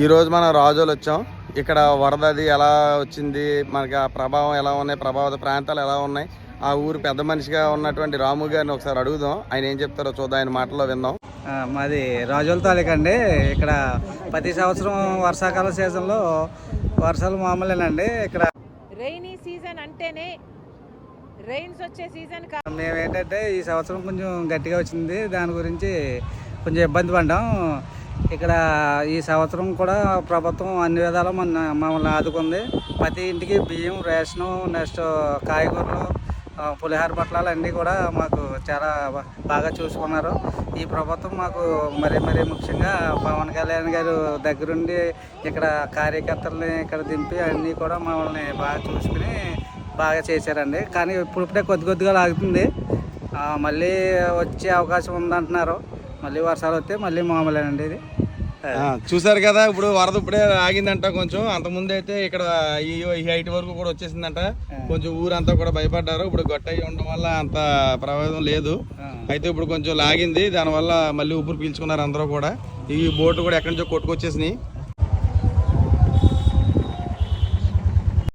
ఈ రోజు మనం రాజోలు వచ్చాం. ఇక్కడ వరద అది ఎలా వచ్చింది? మనకి ఆ ప్రభావం ఎలా ఉన్నాయి? ప్రభావిత ప్రాంతాలు ఎలా ఉన్నాయి? ఆ ఊరు పెద్ద మనిషిగా ఉన్నటువంటి రాము గారిని ఒకసారి అడుగుదాం. ఆయన ఏం చెప్తారో చూద్దాం. ఆయన మాటల్లో విందాం. ఆ, మాది రాజోల తాలూకా అండి. ఇక్కడ ప్రతి సంవత్సరం వర్షాకాల సీజన్లో వర్షాలు మామూలేనండి. ఇక్కడ రైనీ సీజన్ అంటేనే రైన్స్ వచ్చే సీజన్ మేము ఏంటంటే ఈ సంవత్సరం కొంచెం గట్టిగా వచ్చింది. దాని గురించి కొంచెం ఇబ్బంది పడ్డాం. ఇక్కడ ఈ సంవత్సరం కూడా ప్రభుత్వం అన్ని విధాలు మన మమ్మల్ని ఆదుకుంది. ప్రతి ఇంటికి బియ్యం రేషను నెక్స్ట్ కాయగూరలు పులిహార పట్లాలు అన్నీ కూడా మాకు చాలా బాగా చూసుకున్నారు. ఈ ప్రభుత్వం మాకు మరీ మరీ ముఖ్యంగా పవన్ కళ్యాణ్ గారు దగ్గరుండి ఇక్కడ కార్యకర్తల్ని ఇక్కడ దింపి అన్నీ కూడా మమ్మల్ని బాగా చూసుకుని బాగా చేశారండి. కానీ ఇప్పుడిప్పుడే కొద్ది కొద్దిగా లాగుతుంది. మళ్ళీ వచ్చే అవకాశం ఉందంటున్నారు. మళ్ళీ వర్షాలు వస్తే మళ్ళీ మామూలేనండి ఇది. చూసారు కదా ఇప్పుడు వరద ఇప్పుడే ఆగిందంట కొంచెం. అంతకుముందు అయితే ఇక్కడ ఈ ఈ హైట్ వరకు కూడా వచ్చేసిందంట. కొంచెం ఊరంతా కూడా భయపడ్డారు. ఇప్పుడు గొట్టయి ఉండడం వల్ల అంత ప్రభావం లేదు. అయితే ఇప్పుడు కొంచెం లాగింది. దానివల్ల మళ్ళీ ఊపిరి పీల్చుకున్నారు అందరూ కూడా. ఈ బోటు కూడా ఎక్కడి నుంచో కొట్టుకొచ్చేసినాయి.